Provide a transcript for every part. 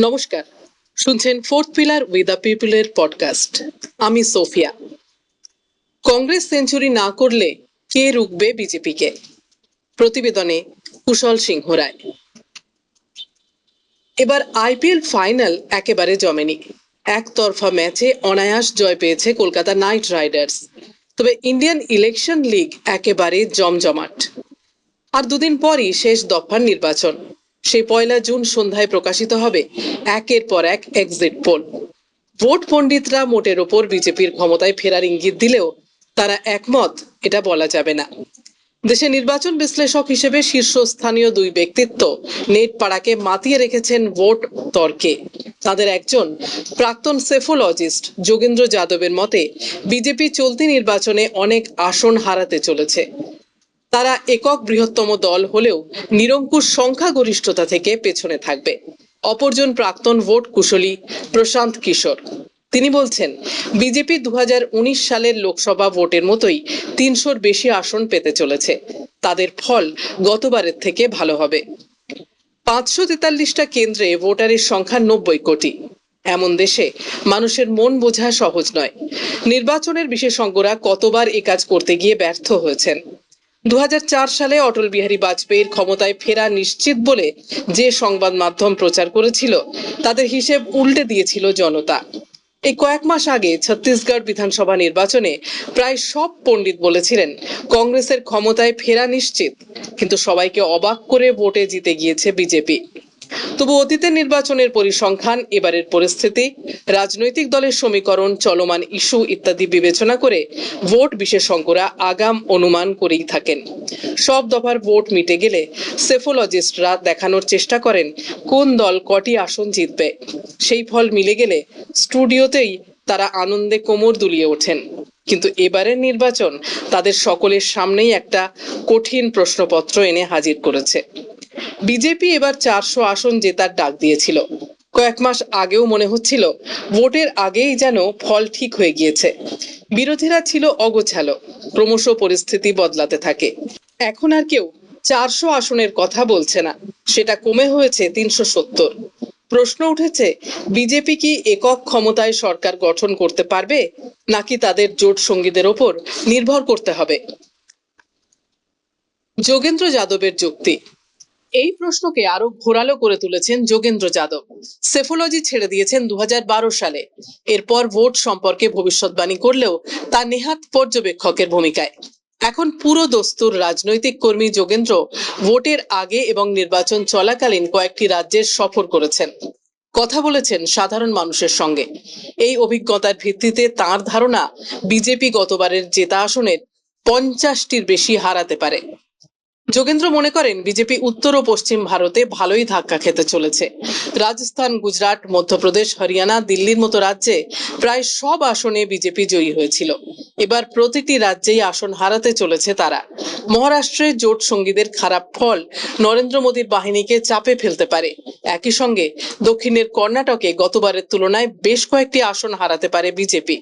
নমস্কার। শুনছেন fourth pillar with the পিপলের পডকাস্ট আমি সোফিয়া। কংগ্রেস সেঞ্চুরি না করলে কে রুখবে বিজেপিকে? প্রতিবেদনে কুশল সিংহ রায়। এবার আইপিএল ফাইনাল একেবারে জমেনি। একতরফা ম্যাচে অনায়াস জয় পেয়েছে কলকাতা নাইট রাইডার্স। তবে ইন্ডিয়ান ইলেকশন লিগ একেবারে জমজমাট। আর দুদিন পরই শেষ দফার নির্বাচন। সেই পয়লা জুন সন্ধ্যায় প্রকাশিত হবে একের পর এক এক্সিট পোল ভোট পণ্ডিতরা মোটের ওপর বিজেপির ক্ষমতায় ফেরার ইঙ্গিত দিলেও তারা একমত, এটা বলা যাবে না। দেশে নির্বাচন বিশ্লেষক হিসেবে শীর্ষস্থানীয় দুই ব্যক্তিত্ব নেট পাড়াকে মাতিয়ে রেখেছেন ভোট তর্কে। তাদের একজন প্রাক্তন সেফোলজিস্ট যোগেন্দ্র যাদবের মতে, বিজেপি চলতি নির্বাচনে অনেক আসন হারাতে চলেছে। তারা একক বৃহত্তম দল হলেও নিরঙ্কুশ সংখ্যাগরিষ্ঠতা থেকে পেছনে থাকবে। অপরজন প্রাক্তন ভোট কুশলী প্রশান্ত কিশোর। তিনি বলছেন, বিজেপি দু সালের লোকসভা ভোটের মতোই তিনশোর বেশি আসন পেতে চলেছে। তাদের ফল গতবারের থেকে ভালো হবে। পাঁচশো তেতাল্লিশটা কেন্দ্রে ভোটারের সংখ্যা নব্বই কোটি। এমন দেশে মানুষের মন বোঝা সহজ নয়। নির্বাচনের বিশেষজ্ঞরা কতবার এ কাজ করতে গিয়ে ব্যর্থ হয়েছেন। দুহাজার চার সালে অটল বিহারী বাজপেয়ীর ক্ষমতায় ফেরা নিশ্চিত বলে যে সংবাদ মাধ্যম প্রচার করেছিল, তাদের হিসেব উল্টে দিয়েছিল জনতা। এই কয়েক মাস আগে ছত্তিশগড় বিধানসভা নির্বাচনে প্রায় সব পণ্ডিত বলেছিলেন, কংগ্রেসের ক্ষমতায় ফেরা নিশ্চিত, কিন্তু সবাইকে অবাক করে ভোটে জিতে গিয়েছে বিজেপি। তবু অতীতের নির্বাচনের পরিসংখ্যান, এবারের পরিস্থিতি, রাজনৈতিক দলের সমীকরণ, চলমান ইস্যু ইত্যাদি বিবেচনা করে ভোট বিশেষজ্ঞরা আগাম অনুমান করেই থাকেন। সব দফার ভোট মিটে গেলে সেফোলজিস্টরা দেখানোর চেষ্টা করেন কোন দল কটি আসন জিতবে। সেই ফল মিলে গেলে স্টুডিওতেই তারা আনন্দে কোমর দুলিয়ে ওঠেন। কিন্তু এবারের নির্বাচন তাদের সকলের সামনেই একটা কঠিন প্রশ্নপত্র এনে হাজির করেছে। বিজেপি এবার চারশো আসন জেতার ডাক দিয়েছিল। কয়েক মাস আগেও মনে হচ্ছিল ভোটের আগেই যেন ফল ঠিক হয়ে গিয়েছে। বিরোধীরা ছিল অগোছালো, ক্রমশ পরিস্থিতি বদলাতে থাকে। এখন আর কেউ চারশো আসনের কথা বলছে না, সেটা কমে হয়েছে তিনশো সত্তর। প্রশ্ন উঠেছে, বিজেপি কি একক ক্ষমতায় সরকার গঠন করতে পারবে, নাকি তাদের জোট সঙ্গীদের ওপর নির্ভর করতে হবে? যোগেন্দ্র যাদবের যুক্তি। এই প্রশ্নকে আরও ঘোরালো করে তুলেছেন যোগেন্দ্র যাদব। সেফোলজি ছেড়ে দিয়েছেন দু হাজার বারো সালে। এরপর ভোট সম্পর্কে ভবিষ্যৎবাণী করলেও তা নেহাত পর্যবেক্ষকের ভূমিকায়। এখন পুরো দস্তুর রাজনৈতিক কর্মী যোগেন্দ্র ভোটের আগে এবং নির্বাচন চলাকালীন কয়েকটি রাজ্যের সফর করেছেন। কথা বলেছেন সাধারণ মানুষের সঙ্গে। এই অভিজ্ঞতার ভিত্তিতে তার ধারণা বিজেপি গতবারের জেতা আসনের পঞ্চাশটির বেশি হারাতে পারে। যোগেন্দ্র মনে করেন, বিজেপি উত্তর ও পশ্চিম ভারতে ভালোই ধাক্কা খেতে চলেছে। রাজস্থান, গুজরাট, মধ্যপ্রদেশ, হরিয়ানা, দিল্লির মতো রাজ্যে প্রায় সব আসনে বিজেপি জয়ী হয়েছিল। এবার প্রতিটি রাজ্যেই আসন হারাতে চলেছে তারা। মহারাষ্ট্রে জোট সঙ্গীদের খারাপ ফল নরেন্দ্র মোদীর বাহিনীকে চাপে ফেলতে পারে। একই সঙ্গে দক্ষিণের কর্ণাটকে গতবারের তুলনায় বেশ কয়েকটি আসন হারাতে পারে বিজেপি।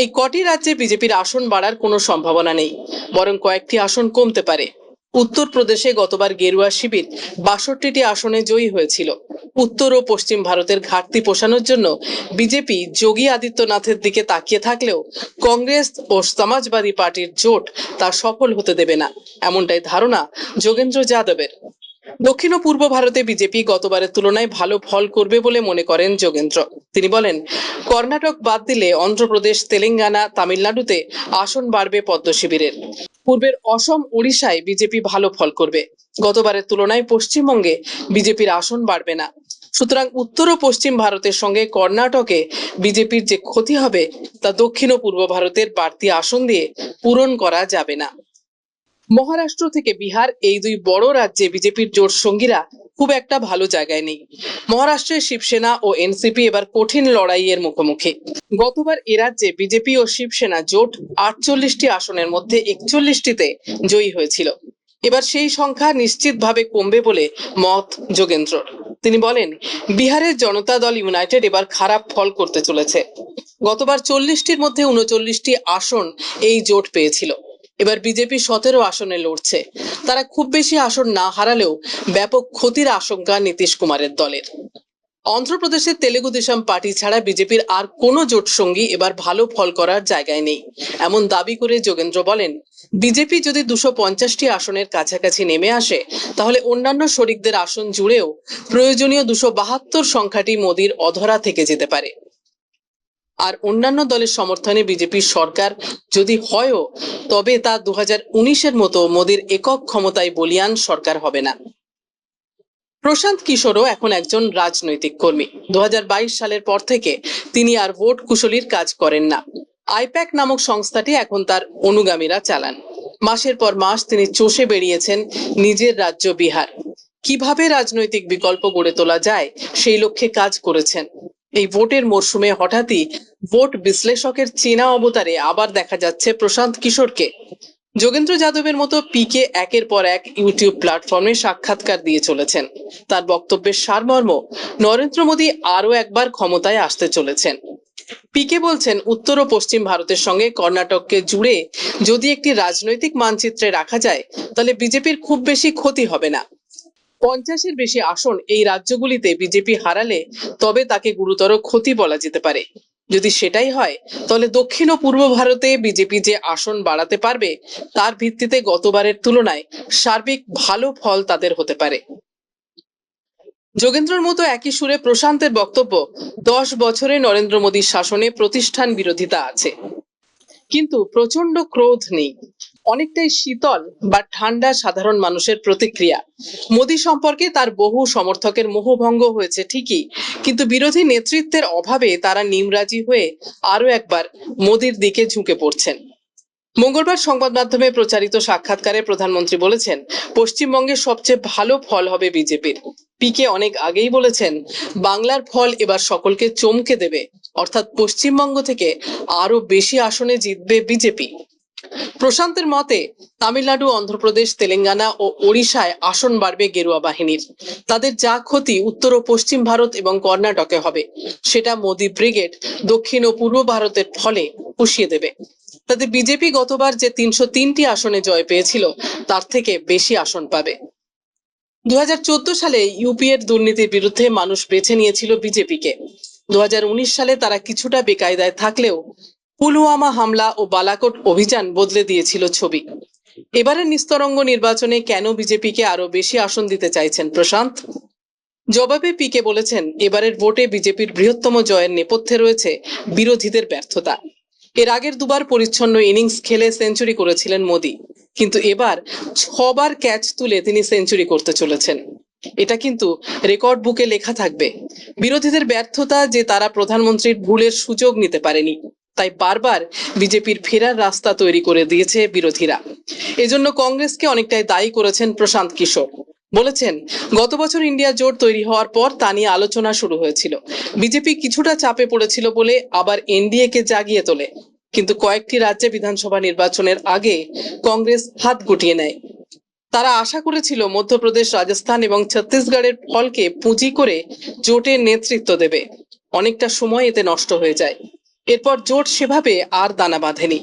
এই কটি রাজ্যে বিজেপির আসন বাড়ার কোনো সম্ভাবনা নেই, বরং কয়েকটি আসন কমতে পারে। উত্তরপ্রদেশে গতবার গেরুয়া শিবির বাষট্টিটি আসনে জয়ী হয়েছিল। উত্তর ও পশ্চিম ভারতের ঘাটতি পোষানোর জন্য বিজেপি যোগী আদিত্যনাথের দিকে তাকিয়ে থাকলেও কংগ্রেস ও সমাজবাদী পার্টির জোট তা সফল হতে দেবে না। এমনটাই ধারণা যোগেন্দ্র যাদবের। দক্ষিণ ও পূর্ব ভারতে বিজেপি গতবারের তুলনায় ভালো ফল করবে বলে মনে করেন যোগেন্দ্র। তিনি বলেন, কর্ণাটক বাদ দিলে অন্ধ্রপ্রদেশ, তেলেঙ্গানা, তামিলনাড়ুতে আসন বাড়বে পদ্ম শিবিরের। পূর্বের অসম, ওড়িশায় বিজেপি ভালো ফল করবে। গতবারের তুলনায় পশ্চিমবঙ্গে বিজেপির আসন বাড়বে না। সুতরাং উত্তর ও পশ্চিম ভারতের সঙ্গে কর্ণাটকে বিজেপির যে ক্ষতি হবে, তা দক্ষিণ ও পূর্ব ভারতের বাড়তি আসন দিয়ে পূরণ করা যাবে না। মহারাষ্ট্র থেকে বিহার, এই দুই বড় রাজ্যে বিজেপির জোট সঙ্গীরা খুব একটা ভালো জায়গায় নেই। মহারাষ্ট্রের শিবসেনা ও এনসিপি এবার কঠিন লড়াইয়ের মুখোমুখি। গতবার এ রাজ্যে বিজেপি ও শিবসেনা জোট আটচল্লিশটি আসনের মধ্যে একচল্লিশটিতে জয়ী হয়েছিল। এবার সেই সংখ্যা নিশ্চিতভাবে কমবে বলে মত যোগেন্দ্র। তিনি বলেন, বিহারের জনতা দল ইউনাইটেড এবার খারাপ ফল করতে চলেছে। গতবার চল্লিশটির মধ্যে উনচল্লিশটি আসন এই জোট পেয়েছিল। এবার বিজেপি সতেরো আসনে লড়ছে। তারা খুব বেশি আসন না হারালেও ব্যাপক ক্ষতির আশঙ্কা নীতিশ কুমারের দলের। অন্ধ্রপ্রদেশের তেলেগু দেশম পার্টি ছাড়া বিজেপির আর কোনো জোট সঙ্গী এবার ভালো ফল করার জায়গায় নেই। এমন দাবি করে যোগেন্দ্র বলেন, বিজেপি যদি দুশো পঞ্চাশটি আসনের কাছাকাছি নেমে আসে, তাহলে অন্যান্য শরিকদের আসন জুড়েও প্রয়োজনীয় দুশো বাহাত্তর সংখ্যাটি মোদির অধরা থেকে যেতে পারে। আর অন্যান্য দলের সমর্থনে বিজেপির সরকার যদি হয়ও, তবে তা দু হাজার উনিশের মতো মোদির একক ক্ষমতায় বলিয়ান সরকার হবে না। প্রশান্ত কিশোরও এখন একজন রাজনৈতিক কর্মী। দু সালের পর থেকে তিনি আর ভোট কুশলীর কাজ করেন না। আইপ্যাক নামক সংস্থাটি এখন তার অনুগামীরা চালান। মাসের পর মাস তিনি চষে বেরিয়েছেন নিজের রাজ্য বিহার। কীভাবে রাজনৈতিক বিকল্প গড়ে তোলা যায়, সেই লক্ষ্যে কাজ করেছেন এই ভোটের মরশুমে হঠাৎই ভোট বিশ্লেষকের চেনা অবতারে আবার দেখা যাচ্ছে প্রশান্ত কিশোরকে। যোগেন্দ্র যাদবের মতো পিকে একের পর এক ইউটিউব প্ল্যাটফর্মে সাক্ষাৎকার দিয়ে চলেছেন। তার বক্তব্যের সারমর্ম নরেন্দ্র মোদী আরও একবার ক্ষমতায় আসতে চলেছেন। পিকে বলছেন, উত্তর ও পশ্চিম ভারতের সঙ্গে কর্ণাটককে জুড়ে যদি একটি রাজনৈতিক মানচিত্রে রাখা যায়, তাহলে বিজেপির খুব বেশি ক্ষতি হবে না। পঞ্চাশের বেশি আসন এই রাজ্যগুলিতে বিজেপি হারালে তবে তাকে গুরুতর ক্ষতি বলা যেতে পারে। যদি সেটাই হয়, তাহলে দক্ষিণ ও পূর্ব ভারতে বিজেপি যে আসন বাড়াতে পারবে, তার ভিত্তিতে গতবারের তুলনায় সার্বিক ভালো ফল তাদের হতে পারে। যোগেন্দ্রর মতো একই সুরে প্রশান্তের বক্তব্য, দশ বছরে নরেন্দ্র মোদীর শাসনে প্রতিষ্ঠান বিরোধিতা আছে। কিন্তু প্রচণ্ড ক্রোধ নেই। অনেকটাই শীতল বা ঠান্ডা সাধারণ মানুষের প্রতিক্রিয়া। মোদী সম্পর্কে তার বহু সমর্থকের মোহভঙ্গ হয়েছে ঠিকই, কিন্তু বিরোধী নেতৃত্বের অভাবে তারা নিমরাজি হয়ে আরও একবার মোদীর দিকে ঝুঁকে পড়ছেন। মঙ্গলবার সংবাদ মাধ্যমে প্রচারিত সাক্ষাৎকারে প্রধানমন্ত্রী বলেছেন পশ্চিমবঙ্গে সবচেয়ে ভালো ফল হবে বিজেপির। পিকে অনেক আগেই বলেছেন, বাংলার ফল এবার সকলকে চমকে দেবে। অর্থাৎ পশ্চিমবঙ্গ থেকে আরও বেশি আসনে জিতবে বিজেপি। প্রশান্তের মতে, তামিলনাড়ু, অন্ধ্রপ্রদেশ, তেলেঙ্গানা ও ওড়িশায় আসন বাড়বে গেরুয়া বাহিনীর। তাদের যা ক্ষতি উত্তর ও পশ্চিম ভারত এবং কর্ণাটকে হবে, সেটা মোদি ব্রিগেড দক্ষিণ ও পূর্ব ভারতের ফলে পুষিয়ে দেবে। তাতে বিজেপি গতবার যে তিনশো তিনটি আসনে জয় পেয়েছিল, তার থেকে বেশি আসন পাবে। দু হাজার চোদ্দ সালে ইউপিএর দুর্নীতির বিরুদ্ধে মানুষ বেছে নিয়েছিল বিজেপিকে। দু হাজার উনিশ সালে তারা কিছুটা বেকায়দায় থাকলেও পুলওয়ামা হামলা ও বালাকোট অভিযান বদলে দিয়েছিল ছবি। এবারের নিস্তরঙ্গ নির্বাচনে কেন বিজেপিকে আরও বেশি আসন দিতে চাইছেন প্রশান্ত? জবাবে পিকে বলেছেন, এবারের ভোটে বিজেপির বৃহত্তম জয়ের নেপথ্যে রয়েছে বিরোধীদের ব্যর্থতা। এর আগের দুবার পরিচ্ছন্ন ইনিংস খেলে সেঞ্চুরি করেছিলেন মোদি, কিন্তু এবার ছবার ক্যাচ তুলে তিনি সেঞ্চুরি করতে চলেছেন। এটা কিন্তু রেকর্ড বুকে লেখা থাকবে। বিরোধীদের ব্যর্থতা যে তারা প্রধানমন্ত্রীর ভুলের সুযোগ নিতে পারেনি। তাই বারবার বিজেপির ফেরার রাস্তা তৈরি করে দিয়েছে বিরোধীরা। এজন্য কংগ্রেসকে অনেকটাই দায়ী করেছেন প্রশান্ত কিশোর। বলেছেন, গত বছর ইন্ডিয়া জোট তৈরি হওয়ার পর তা নিয়ে আলোচনা শুরু হয়েছিল। বিজেপি কিছুটা চাপে পড়েছিল বলে আবার এনডিএ কে জাগিয়ে তোলে। কিন্তু কয়েকটি রাজ্যে বিধানসভা নির্বাচনের আগে কংগ্রেস হাত গুটিয়ে নেয়। তারা আশা করেছিল মধ্যপ্রদেশ, রাজস্থান এবং ছত্তিশগড়ের ফলকে পুঁজি করে জোটের নেতৃত্ব দেবে। অনেকটা সময় এতে নষ্ট হয়ে যায়। এরপর জোট সেভাবে আর দানা বাঁধেনি।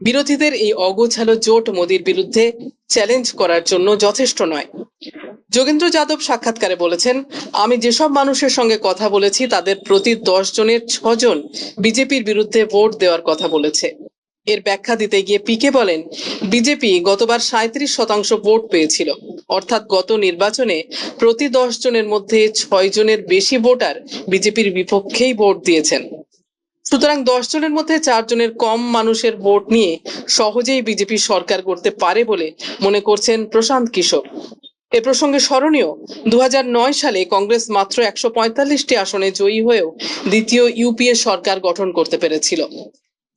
বিরোধীদের এই অগোছালো জোট মোদির বিরুদ্ধে চ্যালেঞ্জ করার জন্য যথেষ্ট নয়। যোগেন্দ্র যাদব সাক্ষাৎকারে বলেছেন, আমি যেসব মানুষের সঙ্গে কথা বলেছি, তাদের প্রতি দশ জনের ছজন বিজেপির বিরুদ্ধে ভোট দেওয়ার কথা বলেছে। এর ব্যাখ্যা দিতে গিয়ে পিকে বলেন, বিজেপি গতবার সাঁত্রিশ শতাংশ ভোট পেয়েছিল। অর্থাৎ গত নির্বাচনে প্রতি দশ জনের মধ্যে ছয় জনের বেশি ভোটার বিজেপির বিপক্ষেই ভোট দিয়েছেন। সুতরাং দশ জনের মধ্যে চারজনের কম মানুষের ভোট নিয়ে সহজেই বিজেপি সরকার করতে পারে বলে মনে করছেন প্রশান্ত কিশোর। এ প্রসঙ্গে স্মরণীয় দুই হাজার নয় সালে কংগ্রেস মাত্র একশো পঁয়তাল্লিশটি আসনে জয়ী হয়েও দ্বিতীয় ইউপিএ সরকার গঠন করতে পেরেছিল।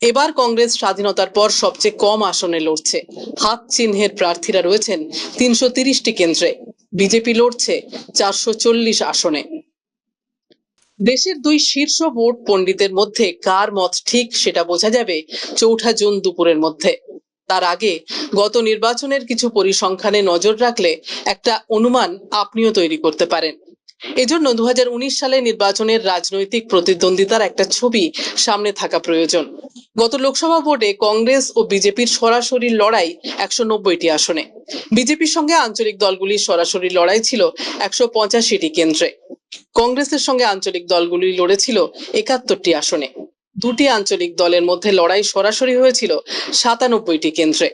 এবার কংগ্রেস স্বাধীনতার পর সবচেয়ে কম আসনে লড়ছে। হাত চিহ্নের প্রার্থীরা রয়েছেন তিনশো তিরিশটি কেন্দ্রে। বিজেপি লড়ছে চারশো চল্লিশ আসনে। দেশের দুই শীর্ষ ভোট পণ্ডিতের মধ্যে কার মত ঠিক সেটা বোঝা যাবে চৌঠা জুন দুপুরের মধ্যে। তার আগে গত নির্বাচনের কিছু পরিসংখ্যানে নজর রাখলে একটা অনুমান আপনিও তৈরি করতে পারেন। এজন্য দু সালে নির্বাচনের রাজনৈতিক প্রতিদ্বন্দ্বিতার একটা ছবি সামনে থাকা প্রয়োজন। গত লোকসভা ভোটে কংগ্রেস ও বিজেপির সরাসরি লড়াই একশো নব্বইটি আসনে। বিজেপির সঙ্গে আঞ্চলিক দলগুলির সরাসরি লড়াই ছিল একশো পঁচাশিটি কেন্দ্রে। কংগ্রেসের সঙ্গে আঞ্চলিক দলগুলি লড়েছিল একাত্তরটি আসনে। দুটি আঞ্চলিক দলের মধ্যে লড়াই সরাসরি হয়েছিল সাতানব্বইটি কেন্দ্রে।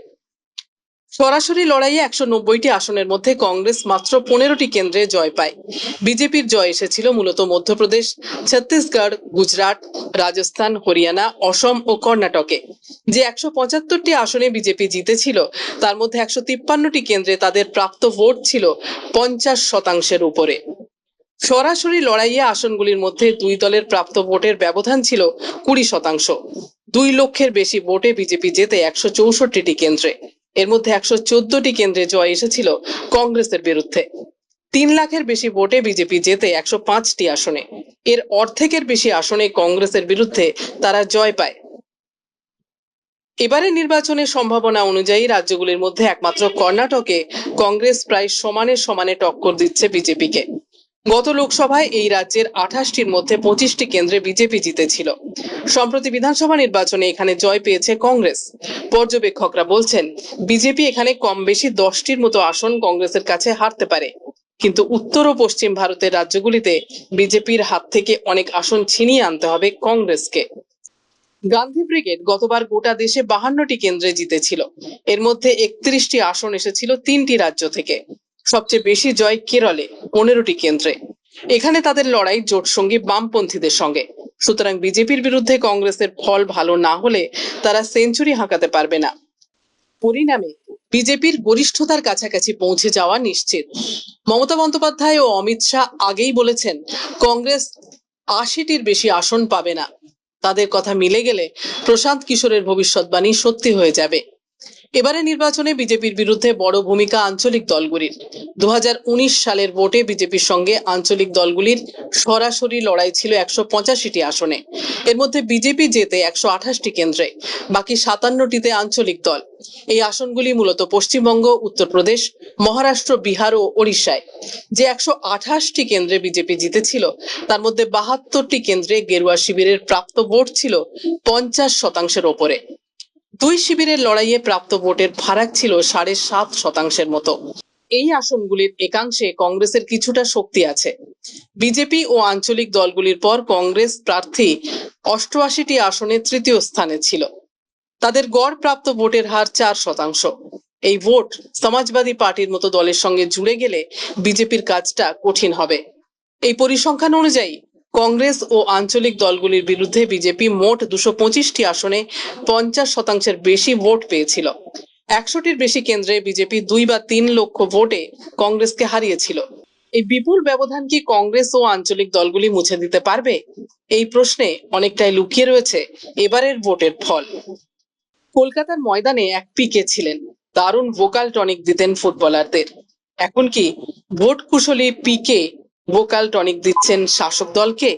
সরাসরি লড়াইয়ে একশো নব্বইটি আসনের মধ্যে কংগ্রেস মাত্র পনেরোটি কেন্দ্রে জয় পায়। বিজেপির জয় এসেছিল মূলত মধ্যপ্রদেশ, ছত্তিশগড়, গুজরাট, রাজস্থান, হরিয়ানা, অসম ও কর্ণাটকে। যে একশো পঁচাত্তরটি আসনে বিজেপি জিতেছিল, তার মধ্যে একশো তিপ্পান্নটি কেন্দ্রে তাদের প্রাপ্ত ভোট ছিল পঞ্চাশ শতাংশের উপরে। সরাসরি লড়াইয়ে আসনগুলির মধ্যে দুই দলের প্রাপ্ত ভোটের ব্যবধান ছিল কুড়ি শতাংশ। দুই লক্ষের বেশি ভোটে বিজেপি জেতে একশো চৌষট্টিটি কেন্দ্রে। এর মধ্যে একশো চোদ্দটি কেন্দ্রে জয় এসেছিল কংগ্রেসের বিরুদ্ধে। তিন লাখের বেশি ভোটে বিজেপি জেতে একশো পাঁচটি আসনে। এর অর্ধেকের বেশি আসনে কংগ্রেসের বিরুদ্ধে তারা জয় পায়। এবারে নির্বাচনের সম্ভাবনা অনুযায়ী রাজ্যগুলির মধ্যে একমাত্র কর্ণাটকে কংগ্রেস প্রায় সমানে সমানে টক্কর দিচ্ছে বিজেপিকে। গত লোকসভায় এই রাজ্যের আঠাশটির মধ্যে পঁচিশটি কেন্দ্রে বিজেপি জিতেছিল। সম্প্রতি বিধানসভা নির্বাচনে এখানে জয় পেয়েছে কংগ্রেস। পর্যবেক্ষকরা বলছেন, বিজেপি এখানে কম বেশি দশটির মতো আসন কংগ্রেসের কাছে হারতে পারে। কিন্তু উত্তর ও পশ্চিম ভারতের রাজ্যগুলিতে বিজেপির হাত থেকে অনেক আসন ছিনিয়ে আনতে হবে কংগ্রেসকে। গান্ধী ব্রিগেড গতবার গোটা দেশে বাহান্নটি কেন্দ্রে জিতেছিল। এর মধ্যে একত্রিশটি আসন এসেছিল তিনটি রাজ্য থেকে। সবচেয়ে বেশি জয় কেরলে, পনেরোটি কেন্দ্রে। এখানে তাদের লড়াই জোট সঙ্গী বামপন্থীদের সঙ্গে। সুতরাং বিজেপির বিরুদ্ধে কংগ্রেসের ফল ভালো না হলে তারা সেঞ্চুরি হাঁকাতে পারবে না। পরিণামে বিজেপির গরিষ্ঠতার কাছাকাছি পৌঁছে যাওয়া নিশ্চিত। মমতা বন্দ্যোপাধ্যায় ও অমিত শাহ আগেই বলেছেন, কংগ্রেস আশিটির বেশি আসন পাবে না। তাদের কথা মিলে গেলে প্রশান্ত কিশোরের ভবিষ্যৎবাণী সত্যি হয়ে যাবে। এবারে নির্বাচনে বিজেপির বিরুদ্ধে বড় ভূমিকা আঞ্চলিক দলগুলির। দুহাজার উনিশ সালের ভোটে বিজেপির সঙ্গে আঞ্চলিক দলগুলির সরাসরি লড়াই ছিল একশো পঁচাশিটি আসনে। এর মধ্যে বিজেপি জেতে একশো আঠাশটি কেন্দ্রে, বাকি সাতান্নটিতে আঞ্চলিক দল। এই আসনগুলি মূলত পশ্চিমবঙ্গ, উত্তরপ্রদেশ, মহারাষ্ট্র, বিহার ও ওড়িশায়। যে একশো আঠাশটি কেন্দ্রে বিজেপি জিতেছিল, তার মধ্যে বাহাত্তরটি কেন্দ্রে গেরুয়া শিবিরের প্রাপ্ত ভোট ছিল পঞ্চাশ শতাংশের ওপরে। দুই শিবিরের লড়াইয়ে প্রাপ্ত ভোটের ফারাক ছিল সাড়ে সাত শতাংশের মতো। এই আসনগুলির একাংশে কংগ্রেসের কিছুটা শক্তি আছে। বিজেপি ও আঞ্চলিক দলগুলির পর কংগ্রেস প্রার্থী অষ্টআশিটি আসনে তৃতীয় স্থানে ছিল। তাদের গড় প্রাপ্ত ভোটের হার চার শতাংশ। এই ভোট সমাজবাদী পার্টির মতো দলের সঙ্গে জুড়ে গেলে বিজেপির কাজটা কঠিন হবে। এই পরিসংখ্যান অনুযায়ী কংগ্রেস ও আঞ্চলিক দলগুলির বিরুদ্ধে বিজেপি মোট দুশো পঁচিশটি আসনে পঞ্চাশ শতাংশের বেশি ভোট পেয়েছিল। একশোটির বেশি কেন্দ্রে বিজেপি দুই বা তিন লক্ষ ভোটে কংগ্রেসকে হারিয়েছিল। এই বিপুল ব্যবধান কি কংগ্রেস ও আঞ্চলিক দলগুলি মুছে দিতে পারবে? এই প্রশ্নে অনেকটাই লুকিয়ে রয়েছে এবারের ভোটের ফল। কলকাতার ময়দানে এক পিকে ছিলেন। দারুণ ভোকাল টনিক দিতেন ফুটবলারদের। এখন কি ভোট কুশলী পিকে ভোকাল টনিক দিচ্ছেন শাসক দলকে।